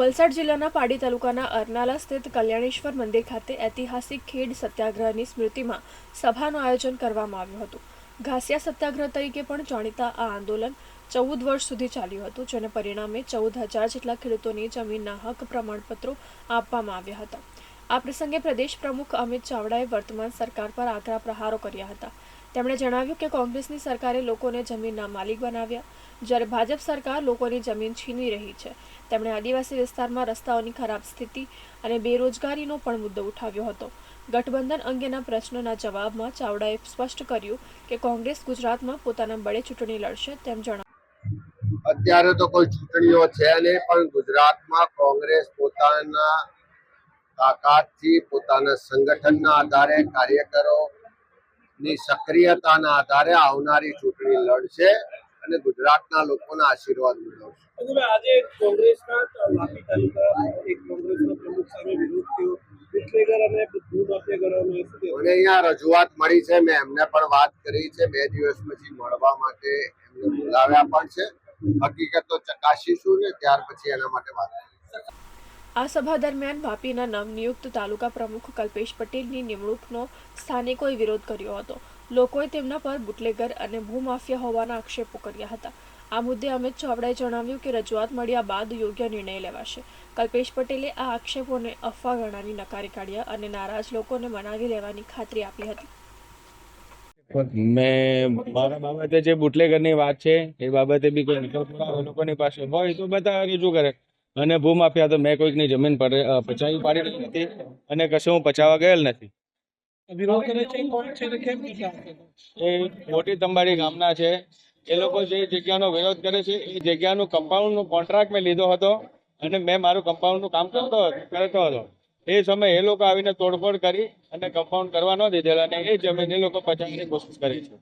વલસાડ જિલ્લાના પાડી તાલુકાના અરનાલા સ્થિત કલ્યાણેશ્વર મંદિર ખાતે ઐતિહાસિક ખેડ સત્યાગ્રહની સ્મૃતિમાં સભાનું આયોજન કરવામાં આવ્યું હતું. ઘાસિયા સત્યાગ્રહ તરીકે પણ જાણીતા આ આંદોલન ચૌદ વર્ષ સુધી ચાલ્યું હતું, જેને પરિણામે ચૌદ હજાર જેટલા ખેડૂતોની જમીનના હક પ્રમાણપત્રો આપવામાં આવ્યા હતા. આ પ્રસંગે પ્રદેશ પ્રમુખ અમિત ચાવડાએ વર્તમાન સરકાર પર આકરા પ્રહારો કર્યા હતા. તેમણે જણાવ્યું કે કોંગ્રેસની સરકારે લોકોને જમીનના માલિક બનાવ્યા. જ્યારે ભાજપ સરકાર લોકોની જમીન છીનવી રહી છે, તેમણે આદિવાસી વિસ્તારમાં રસ્તાઓની ખરાબ સ્થિતિ અને બેરોજગારીનો પણ મુદ્દો ઉઠાવ્યો હતો. ગઠબંધન અંગેના પ્રશ્નોના જવાબમાં ચાવડાએ સ્પષ્ટ કર્યું કે કોંગ્રેસ ગુજરાતમાં પોતાના બળે ચૂંટણી લડશે તેમ જણાવ્યું. અત્યારે તો કોઈ ચૂંટણીઓ છે નહીં, પણ ગુજરાતમાં કોંગ્રેસ પોતાના તાકાતથી, પોતાના સંગઠનના આધારે કાર્યકરોની સક્રિયતાના આધારે આવનારી ચૂંટણી લડશે અને ગુજરાતના લોકોના આશીર્વાદ મેળવશે આજે કોંગ્રેસના વાપી તાલુકા એક કોંગ્રેસના પ્રમુખ સામે વિરોધ થયો બુટલેગર અને ભૂ માફિયાગરોનો શું કહેવું? મને અહીંયા રજૂઆત મળી છે મેં એમને પણ વાત કરી છે બે દિવસ પછી મળવા માટે એમને બોલાવ્યા પણ છે હકીકતો ચકાસીશું ને ત્યાર પછી એના માટે વાત કરીશું. આ સભા દરમિયાન વાપીના નવનિયુક્ત તાલુકા પ્રમુખ કલ્પેશ પટેલની નિમણૂકનો સ્થાનિકોએ વિરોધ કર્યો હતો. લોકોએ તેમના પર બુટલેગર અને ભૂમાફિયા હોવાના આક્ષેપો કર્યા હતા. આ મુદ્દે અમિત ચાવડાએ જણાવ્યું કે રજૂઆત મળ્યા બાદ યોગ્ય નિર્ણય લેવાશે. કલ્પેશ પટેલે આ આક્ષેપોને અફવા ગણાવી નકારી કાઢ્યા અને નારાજ લોકોને મનાવી લેવાની ખાતરી આપી હતી. મેં મારા બાબતે જે બુટલેગરની વાત છે, એ બાબતે બી કોઈ લોકોની પાસે હોય તો બધા રજૂ કરે. અને ભૂમાફિયા તો મેં કોઈકની જમીન પર પચાવી પાડી નથી અને કશું હું પચાવવા ગયેલ નથી. એ મોટી તંબાડી ગામના છે. એ લોકો જે જગ્યાનો વિરોધ કરે છે એ જગ્યાનું કમ્પાઉન્ડનો કોન્ટ્રાક્ટ મેં લીધો હતો અને મેં મારું કમ્પાઉન્ડનું કામ કરતો કરતો હતો. એ સમયે એ લોકો આવીને તોડફોડ કરી અને કમ્પાઉન્ડ કરવા ન દીધેલા અને એ જમીન એ લોકો પચાવવાની કોશિશ કરી છે.